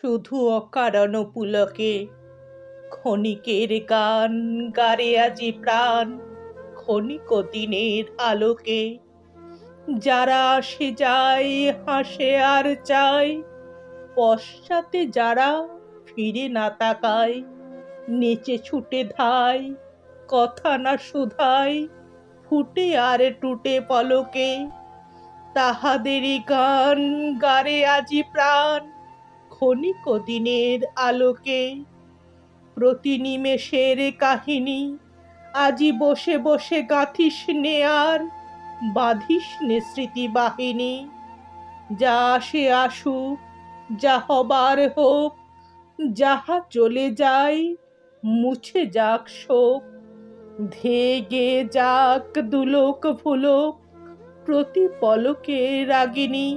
শুধু অকারণ পুলকে। ক্ষণিকের গান গারে আজি প্রাণ, ক্ষণিক দিনের আলোকে। যারা আসে যায়, হাসে আর চায়। পশ্চাতে যারা ফিরে না তাকায়, নেচে ছুটে ধায়, কথা না শুধায়, ফুটে আর টুটে পলকে। তাহাদেরই গান গারে আজি প্রাণ ক্ষণিক দিনের আলোকে। প্রতি নিমেষের কাহিনী, আজি বসে বসে গাথিস নে আর, বাঁধিস নে স্মৃতি বাহিনী। যা আসে আসুক, যা হবার হোক, যাহা চলে যায় মুছে যাক শোক। ধেয়ে গে যাক দুলোক ফুলোক প্রতি পলকে রাগিনী।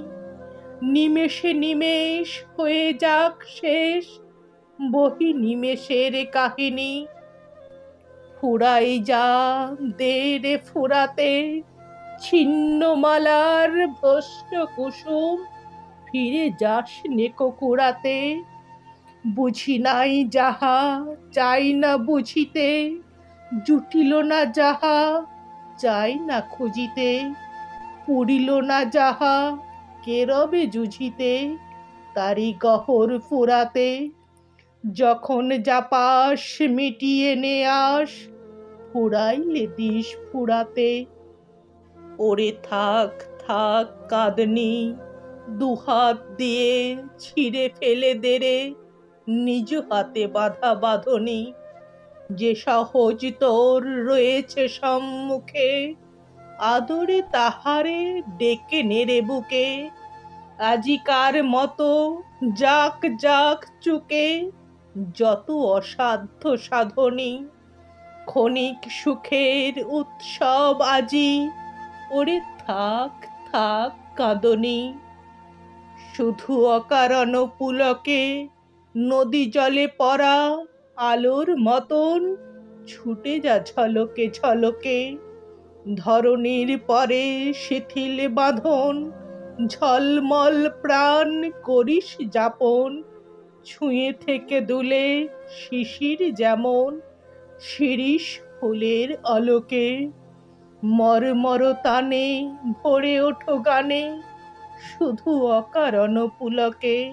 নিমেষে নিমেষ হয়ে যাক শেষ, বহি নিমেষের কাহিনী। ফুরাই যা দে রে ফুরাতে ছিন্ন মালার ভ্রষ্ট কুসুম, ফিরে যাস নেকো কুড়াতে বুঝি নাই যাহা, চাই না বুঝিতে, জুটিল না যাহা, চাই না খুঁজিতে, পুরিল না যাহা কেরবে জুঝিতে তারি গহর ফুরাতে। যখন যাপাস মিটিয়ে নে আস, ফুরাইলে দিস ফুরাতে। ওরে থাক থাক কাঁদনি দুহাত দিয়ে ছিঁড়ে ফেলে দেরে নিজ হাতে বাধা বাঁধনি, যে সহজ তোর রয়েছে সম্মুখে। আদরে তাহারে ডেকে নেড়ে বুকে। আজিকার মতো যাক যাক চুকে, যত অসাধ্য সাধনী, ক্ষণিক সুখের উৎসব আজি, ওরে থাক থাক কাঁদনি। শুধু অকারণ পুলকে নদী জলে পড়া, আলোর মতন ছুটে যা ঝলকে ঝলকে। ধরণীর পরে শিথিল বাঁধন, ঝলমল প্রাণ করিস যাপন। ছুঁয়ে থেকে দুলে শিশির যেমন, শিরিষ ফুলের অলোকে মর মর তানে ভরে ওঠো গানে, শুধু অকারণ পুলকে।